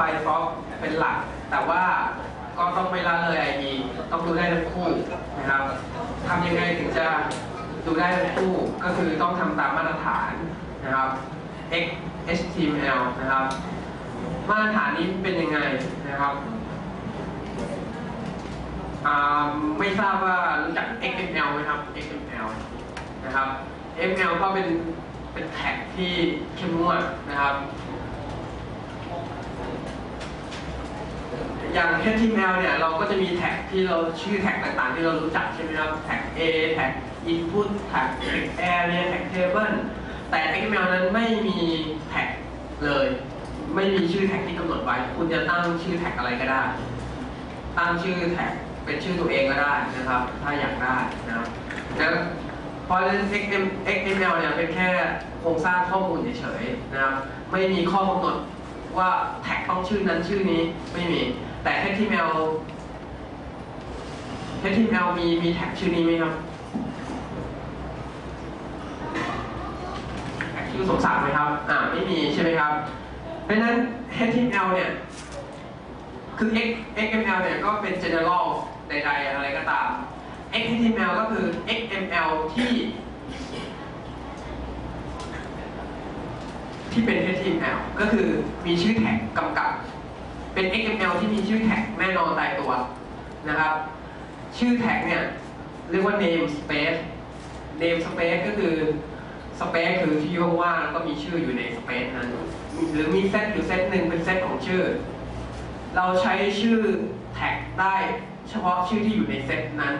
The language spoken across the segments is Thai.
Firefox เป็นหลัก แต่ว่าก็ต้องไม่ละเลย IE ต้องดูได้ทั้งคู่นะครับทำยังไงถึงจะดูได้ทั้งคู่ ก็คือต้องทำตามมาตรฐานนะครับ XHTML นะครับ มาตรฐานนี้เป็นยังไงนะครับไม่ทราบว่ารู้จัก XML ไหมครับ XML นะครับ XML ก็เป็นเป็นแท็กที่เข้มงวดนะครับ อย่าง HTML เนี่ยเราก็จะมีแท็กที่เราชื่อแท็กต่างๆ ที่เรารู้จักใช่ไหมครับแท็ก A แท็ก input แท็ก area แท็ก table แต่ XML นั้นไม่มีแท็กเลย ไม่มีชื่อแท็กที่กำหนดไว้ คุณจะตั้งชื่อแท็กอะไรก็ได้ ตั้งชื่อแท็กเป็นชื่อตัวเองก็ได้นะครับ ถ้าอยากได้นะครับเพราะฉะนั้น XML เนี่ยเป็นแค่โครงสร้างข้อมูลเฉยๆนะครับ ไม่มีข้อกำหนด ว่าแท็กต้องชื่อนั้นชื่อนี้ไม่มี แต่ HTML HTML มีมีแท็กชื่อนี้ไหมครับแท็กชื่อสมศักดิ์ไหมครับอ่าไม่มีใช่ไหมครับ เพราะฉะนั้น HTML เนี่ยคือ XML เนี่ยก็เป็น general ใดๆอะไรก็ตาม XHTML ก็คือ XML ที่ ที่เป็น HTML ก็คือมีชื่อแท็กกำกับ เป็น XML ที่มีชื่อแท็กแน่นอนตายตัวนะครับ ชื่อแท็กเนี่ยเรียกว่า name space name space ก็คือ space คือที่ว่างๆแล้วก็มีชื่ออยู่ใน space นั้น หรือมีเซตอยู่เซตหนึ่งเป็นเซตของชื่อ เราใช้ชื่อแท็กได้เฉพาะชื่อที่อยู่ในเซตนั้น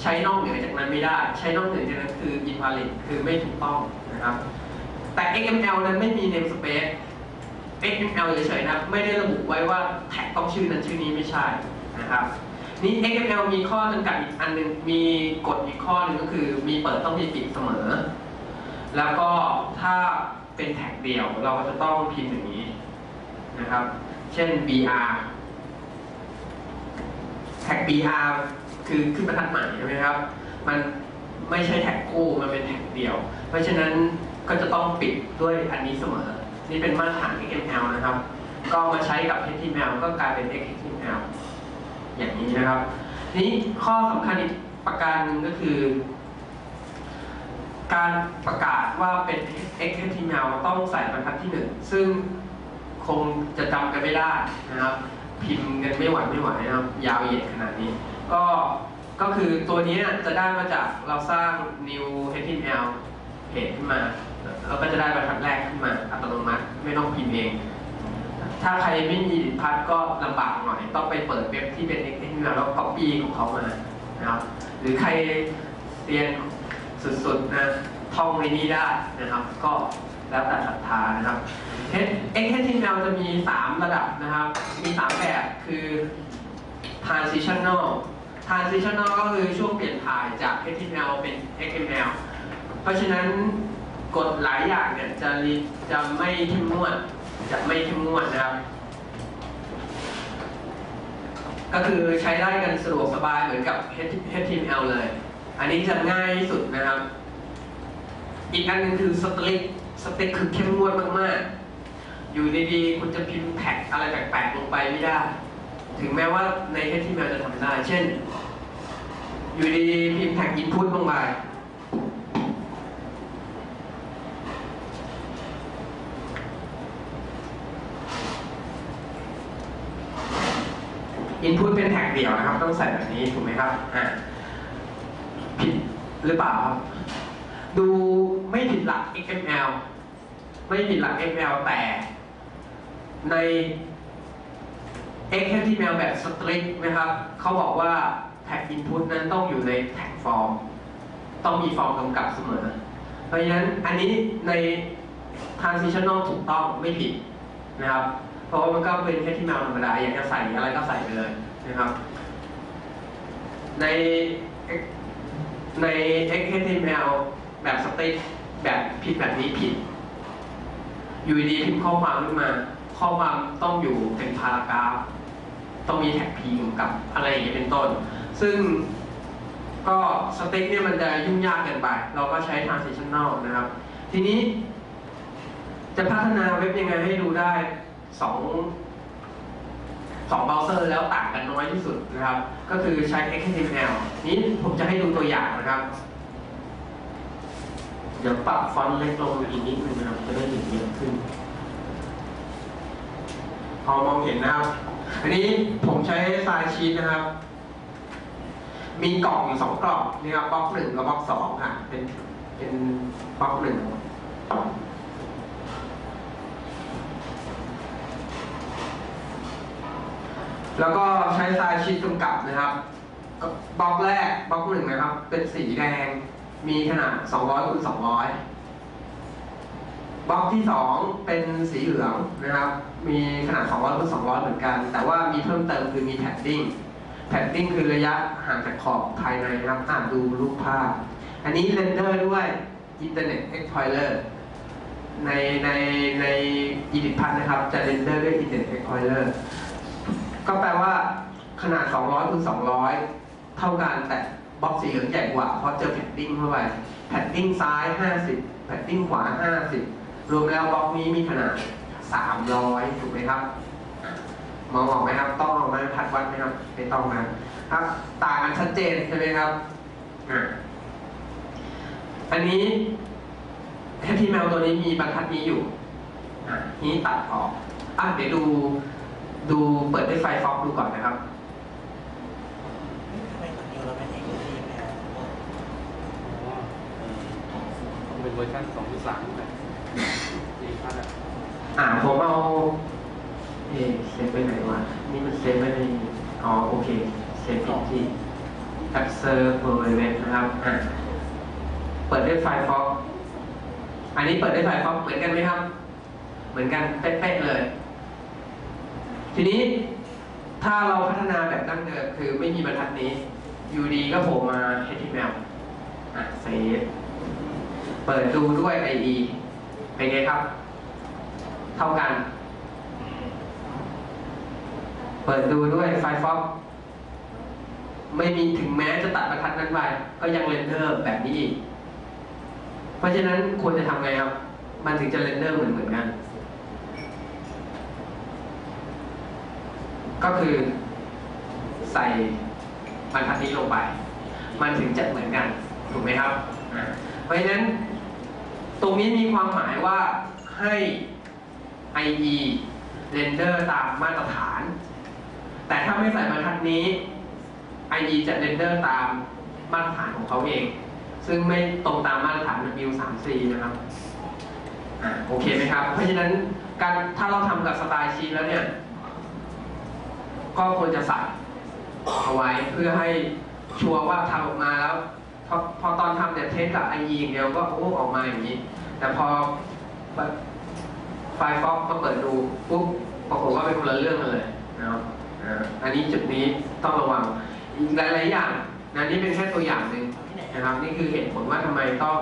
ใช้นอกเหนือจากนั้นไม่ได้ ใช้นอกเหนือจากนั้นคือ invalid คือไม่ถูกต้องนะครับ แต่ XML นั้นไม่มี namespace XML เฉยๆนะไม่ได้ระบุไว้ว่าแท็กต้องชื่อนั้นชื่อนี้ไม่ใช่นะครับนี่ XML มีข้อจำกัดอีกอันหนึงมีกฎอีกข้อหนึงก็คือมีเปิดต้องมีปิดเสมอ แล้วก็ถ้าเป็นแท็กเดียวเราก็จะต้องพิมพ์อย่างนี้นะครับ เช่น BR แท็ก BR คือขึ้นบรรทัดใหม่ใช่ไหมครับ มันไม่ใช่แท็กคู่มันเป็นแท็กเดียว เพราะฉะนั้น ก็จะต้องปิดด้วยอันนี้เสมอ นี่เป็นมาตรฐาน XML นะครับ ก็มาใช้กับ HTML ก็กลายเป็น XHTML อย่างนี้นะครับ นี้ข้อสำคัญอีกประการหนึ่งก็คือ การประกาศว่าเป็น XHTML ต้องใส่บรรทัดที่หนึ่งซึ่งคงจะจำกันไม่ได้นะครับ พิมพ์กันไม่ไหวไม่ไหวนะครับ ยาวเหยียดขนาดนี้ ก็ก็คือตัวนี้จะได้มาจากเราสร้าง new HTML เพจขึ้นมาเราก็จะได้บรรทัดแรกขึ้นมาอัตโนมัติไม่ต้องพิมพ์เอง ถ้าใครไม่มีพัดก็ลำบากหน่อย ต้องไปเปิดเว็บที่เป็น XML แล้ว copy ของเขามานะครับหรือใครเรียนสุดๆนะท่องในนี้ได้นะครับ ก็แล้วแต่ศรัทธานะครับ XHTML จะมี 3 ระดับนะครับ มี 3 แบบคือ transitional transitional ก็คือช่วงเปลี่ยนถ่ายจาก HTML เป็น XML เพราะฉะนั้นกฎหลายอย่างเนี่ยจะรีจะไม่เข้มงวดจะไม่เข้มงวดนะครับ ก็คือใช้ได้กันสะดวกสบายเหมือนกับ HTML เลย อันนี้จะง่ายที่สุดนะครับ อีกอันหนึงคือ strict strict คือเข้มงวดมากๆ อยู่ดีๆ คุณจะพิมพ์แท็กอะไรแปลกๆ ลงไปไม่ได้ ถึงแม้ว่าใน HTML จะทำได้ เช่น อยู่ดีๆพิมพ์แท็ก input ลงไป input เป็นแท็กเดียวนะครับ ต้องใส่แบบนี้ถูกไหมครับอ่าผิดหรือเปล่าครับดูไม่ผิดหลัก XML ไม่ผิดหลัก XML แต่ใน XML แบบ strict นะครับเขาบอกว่าแท็ก input นั้นต้องอยู่ในแท็กฟอร์มต้องมีฟอร์มกำกับเสมอ เพราะฉะนั้นอันนี้ใน transitional ถูกต้องไม่ผิดนะครับ เพราะว่ามันก็เป็น HTML ธรรมดาอยากจะใส่อะไรก็ใส่ไปเลยนะครับ ในใน HTML แบบสติ๊กแบบผิดแบบนี้ผิด อยู่ดีพิมพ์ข้อความขึ้นมา ข้อความต้องอยู่เป็นพารากราฟ ต้องมีแท็กพีกำกับอะไรอย่างเงี้ยเป็นต้น ซึ่งก็สติ๊กเนี่ยมันจะยุ่งยากเกินไป เราก็ใช้ transitional นะครับ ทีนี้จะพัฒนาเว็บยังไงให้ดูได้ สองสองเบราว์เซอร์แล้วต่างกันน้อยที่สุดนะครับ ก็คือใช้ XHTML นี้ผมจะให้ดูตัวอย่างนะครับ เดี๋ยวปรับฟอนต์เล็กลงอีกนิดนึงนะครับจะได้เห็นเยอะขึ้น พอมองเห็นนะครับ อันนี้ผมใช้ไฟล์ชีตนะครับ มีกล่องอยู่สองกล่องนี่ครับบล็อกหนึ่งกับบล็อกสองอะเป็นเป็นบล็อกหนึ่ง แล้วก็ใช้ทรายชีตกำกับนะครับบล็อกแรกบล็อกหนึ่งนะครับ เป็นสีแดงมีขนาด 200คูณ200บล็อกที่ 2 เป็นสีเหลืองนะครับ มีขนาด 200คูณ200 เหมือนกัน แต่ว่ามีเพิ่มเติมคือมีแพดดิ้งแพดดิ้งคือระยะห่างจากขอบภายในนะครับอ่านดูรูปภาพ อันนี้เรนเดอร์ด้วย Internet Explorer ในในใน Edit พันนะครับ จะเรนเดอร์ด้วย Internet Explorer ก็แปลว่าขนาด 200คูณ200 เท่ากันแต่บล็อกสีเหลืองใหญ่กว่าเพราะเจอแพดดิ้งเข้าไปแพดดิ้งซ้าย 50แพดดิ้งขวา 50 รวมแล้วบล็อกนี้มีขนาด 300 ถูกไหมครับมองออกไหมครับ ต้องออกไหมพัดวัดไหมครับไม่ต้องนะครับ ต่างกันชัดเจนใช่ไหมครับอะอันนี้แฮปปี้แมวตัวนี้มีบรรทัดนี้อยู่อะนี้ตัดออกอะเดี๋ยวดู ดูเปิดด้วยไฟฟอกดูก่อนนะครับทำไมตัวนี้เราไม่เอกทีแมวต้องเป็นเวอร์ชัน2.3แบบนี่พัดอะอ่าผมเอาเอะเซฟไปไหนวะนี่มันเซฟไว้ในอ๋อโอเคเซฟผิดที่ Observe w w w นะครับอ่าเปิดด้วยไฟฟอกอันนี้เปิดด้วยไฟฟอกเหมือนกันไหมครับ เหมือนกันเป๊ะๆเลย ทีนี้ถ้าเราพัฒนาแบบดั้งเดิมคือไม่มีบรรทัดนี้ UD ก็โผล่มา HTML อะเซฟเปิดดูด้วย IE เป็นไงครับ เท่ากัน เปิดดูด้วย Firefox ไม่มีถึงแม้จะตัดบรรทัดนั้นไปก็ยังเรนเดอร์แบบนี้อีก เพราะฉะนั้นควรจะทำไงครับ มันถึงจะเรนเดอร์เหมือนเหมือนกัน ก็คือใส่บรรทัดนี้ลงไป มันถึงจะเหมือนกัน ถูกไหมครับ เพราะฉะนั้นตรงนี้มีความหมายว่าให้ IE เรนเดอร์ตามมาตรฐาน แต่ถ้าไม่ใส่บรรทัดนี้ IE จะเรนเดอร์ตามมาตรฐานของเขาเอง ซึ่งไม่ตรงตามมาตรฐาน W3C นะครับอโอเคไหมครับ เพราะฉะนั้นการถ้าเราทำกับสไตล์ชีแล้วเนี่ย ก็ควรจะใส่เอาไว้เพื่อให้ชัวร์ว่าทำออกมาแล้วพอพอตอนทำเนี่ยเทสกับ IE อย่างเดียวก็โอ้ออกมาอย่างนี้ แต่พอไฟล์ฟอกมาเปิดดูปุ๊บปรากฏว่าเป็นคนละเรื่องกันเลยนะครับอันนี้จุดนี้ต้องระวังอีกหลายๆอย่างนะนี่เป็นแค่ตัวอย่างหนึ่งนะครับ นี่คือเหตุผลว่าทำไมต้อง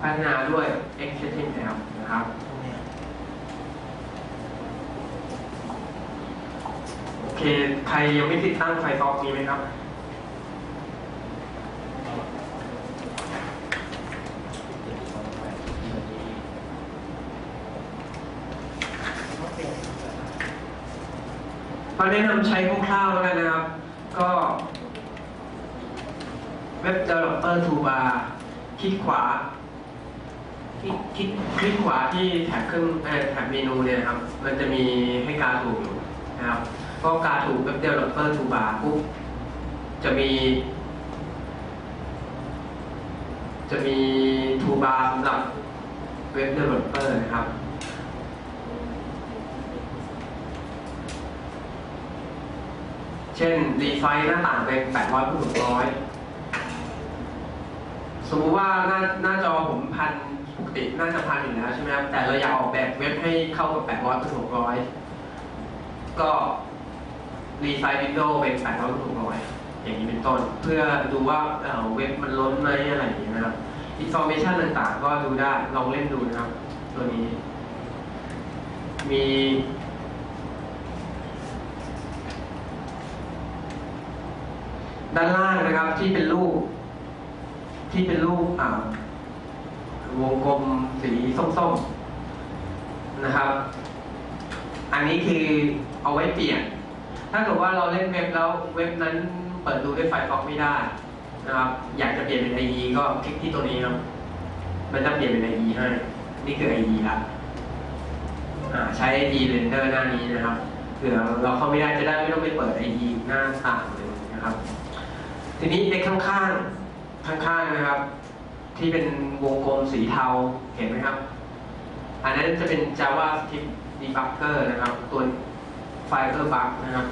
พัฒนาด้วย XHTML นะครับ ตรงเนี้ย โอ เคใครยังไม่ติดตั้งไฟฟอกมีไหมครับต้อแนะนำใช้คร่าวๆแล้วกันนะครับ ก็เว็บ developer toolbar คลิกขวา คลิกคลิกคลิกขวาที่แท็บเครื่องแท็บเมนูเนี่ยครับ มันจะมีให้การถูกอยู่นะครับ ก็การถูกเว็บ developer toolbar ปุ๊บจะมี จะมี toolbar สำหรับเว็บ developer นะครับเช่นรีไฟหน้าต่างเป็น 800คูณ600 สมมุติว่าหน้าหน้าจอผมพันปกติน่าจะพันอยู่แล้วใช่ไหมครับ แต่เราอยากออกแบบเว็บให้เข้ากับ 800คูณ600 ก็ รีไฟวินโดว์เป็น800คูณ600 อย่างนี้เป็นต้น เพื่อดูว่าเอ่อเว็บมันล้นไหมอะไรอย่างนี้นะครับอินโฟ a t ชันต่างๆ ก็ดูได้ลองเล่นดูนะครับ ตัวนี้ มีด้านล่างนะครับที่เป็นรูป ที่เป็นรูปอ่าวงกลมสีส้มๆนะครับ อันนี้คือเอาไว้เปลี่ยน ถ้าเกิดว่าเราเล่นเว็บแล้วเว็บนั้นเปิดดูด้วยไฟล์ฟอกไม่ได้นะครับ อยากจะเปลี่ยนเป็น IE ก็คลิกที่ตัวนี้ครับ มันจะเปลี่ยนเป็น IE ให้ นี่คือ IE ละอ่าใช้ IE render หน้านี้นะครับเผื่อเราเข้าไม่ได้จะได้ไม่ต้องไปเปิด IE หน้าต่างเลยนะครับ ทีนี้ในข้างๆ ข้างๆนะครับ ที่เป็นวงกลมสีเทา เห็นไหมครับ อันนั้นจะเป็น JavaScript debugger นะครับ ตัว Firebug นะครับ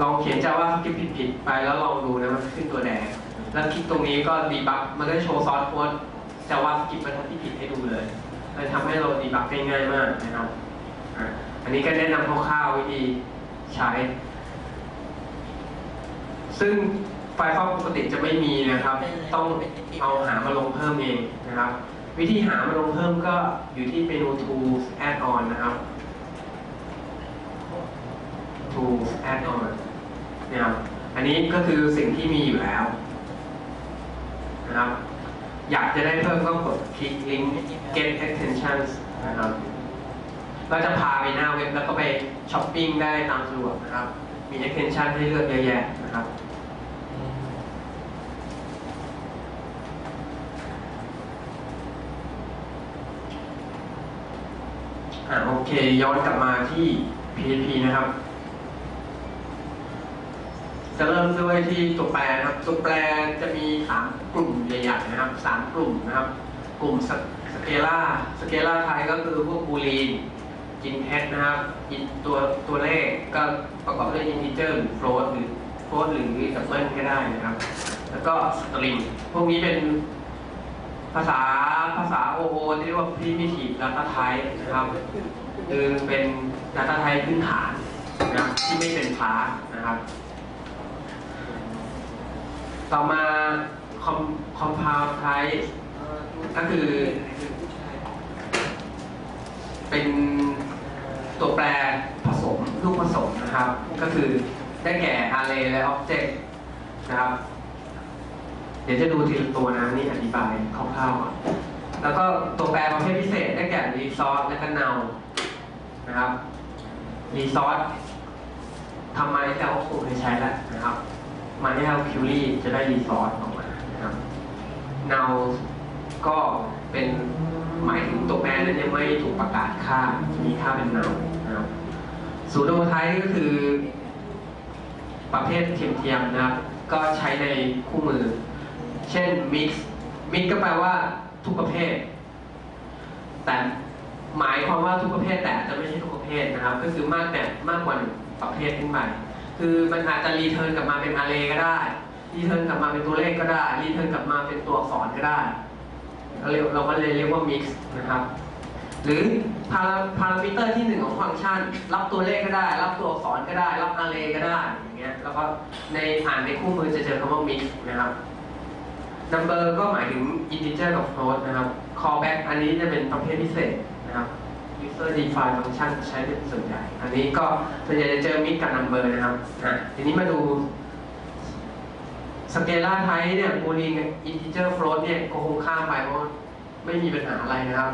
ลองเขียน JavaScript ผิดๆไปแล้วลองดูนะมันขึ้นตัวแดงแล้วคลิกตรงนี้ก็ debug มันก็จะโชว์ source code JavaScript บรรทัดที่ผิดให้ดูเลยมันทำให้เรา debug ได้ง่ายมากนะครับอะอันนี้ก็แนะนำคร่าวๆวิธีใช้ ซึ่งไฟล์ฟอกปกติจะไม่มีนะครับ ต้องเอาหามาลงเพิ่มเองนะครับ วิธีหามาลงเพิ่มก็อยู่ที่เมนู tools add on นะครับ tools add on นะครับอันนี้ก็คือสิ่งที่มีอยู่แล้วนะครับ อยากจะได้เพิ่มก็กดคลิกลิงก์ get extensions นะครับเราจะพาไปหน้าเว็บแล้วก็ไปช้อปปิ้งได้ตามสะดวกนะครับ มี extension ให้เลือกเยอะแยะนะครับอ่าโอเค ย้อนกลับมาที่ PHP นะครับ จะเริ่มด้วยที่ตัวแปรนะครับ ตัวแปรจะมีสามกลุ่มใหญ่ๆนะครับสามกลุ่มนะครับ กลุ่มสเกล่าสเกล่าไทยก็คือพวกบูลีนอินเทสนะครับอินตัวตัวเลขก็ประกอบด้วยอินทิเจอร์หรือโฟลตหรือโฟลตหรือดับเบิลก็ได้นะครับ แล้วก็สตริงพวกนี้เป็นภาษาภาษาโอโอที่เรียกว่า primitive data type นะครับคือเป็น data type พื้นฐานนะครับที่ไม่เป็นพาร์นะครับ ต่อมา com- compound type ก็คือ เป็นตัวแปรผสมลูกผสมนะครับ ก็คือได้แก่ array และ object นะครับ เดี๋ยวจะดูทีละตัวนะนี่อธิบายคร่าวๆก่อนแล้วก็ตัวแปรประเภทพิเศษได้แก่ resource และก็ now นะครับ resource ทำไมาที่เราคงเคยใช้แล้วนะครับ มาที่เรา query จะได้ resource ออกมานะครับ now ก็เป็นหมายถึงตัวแปรนั้นยังไม่ถูกประกาศค่า มีค่าเป็น now นะครับ pseudo type ก็คือประเภทเทียมๆนะครับ ก็ใช้ในคู่มือ เช่น mix mix ก็แปลว่าทุกประเภท แต่หมายความว่าทุกประเภทแต่จจะไม่ใช่ทุกประเภทนะครับ ก็คือมากแต่มากกว่าหนึ่งประเภทขึ้นไป คือมันอาจจะรีเทิร์นกลับมาเป็นอาร์เรย์ก็ได้รีเทิร์นกลับมาเป็นตัวเลขก็ได้รีเทิร์นกลับมาเป็นตัวอักษรก็ได้ เราเรียกเราก็เลยเรียกว่า mix นะครับหรือพาราพารามิเตอร์ที่หนึ่งของฟังก์ชัน รับตัวเลขก็ได้ รับตัวอักษรก็ได้ รับอาร์เรย์ก็ได้อย่างเงี้ยแล้วก็ในอ่านในคู่มือจะเจอคำว่า mix นะครับ number ก็หมายถึง integer กับ float นะครับ callback อันนี้จะเป็นประเภทพิเศษนะครับ User-defined function ใช้เป็นส่วนใหญ่ อันนี้ก็ส่วนใหญ่จะเจอ mix กับ number นะครับอะทีนี้มาดู scalar type เนี่ย boolean integer float เนี่ยก็คงข้ามไปเพราะไม่มีปัญหาอะไรนะครับ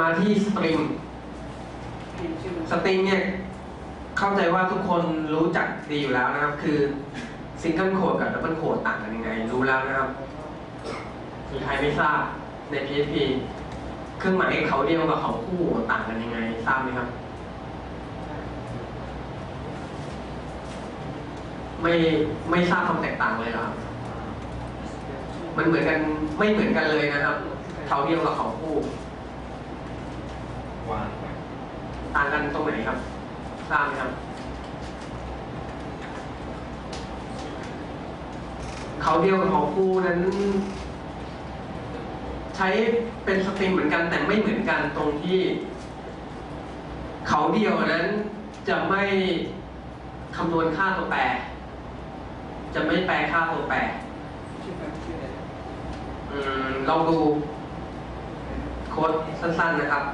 มาที่ string string เนี่ยเข้าใจว่าทุกคนรู้จักดีอยู่แล้วนะครับ คือ single quote กับ double quote ต่างกันยังไง รู้แล้วนะครับมีใครไม่ทราบใน PHP เครื่องหมายเขาเดียวกับเขาคู่ต่างกันยังไงทราบไหมครับ ไม่ไม่ทราบความแตกต่างเลยหรอครับมันเหมือนกันไม่เหมือนกันเลยนะครับเขาเดียวกับเขาคู่วางต่างกันตรงไหนครับทราบไหมครับเขาเดียวกับเขาคู่นั้น ใช้เป็นสตรีมเหมือนกันแต่ไม่เหมือนกันตรงที่ เขาเดียวนั้นจะไม่คำนวณค่าตัวแปร จะไม่แปลค่าตัวแปรชื่อแปลชื่ออะไรอืมลองดูโค้ดสั้นๆนะครับ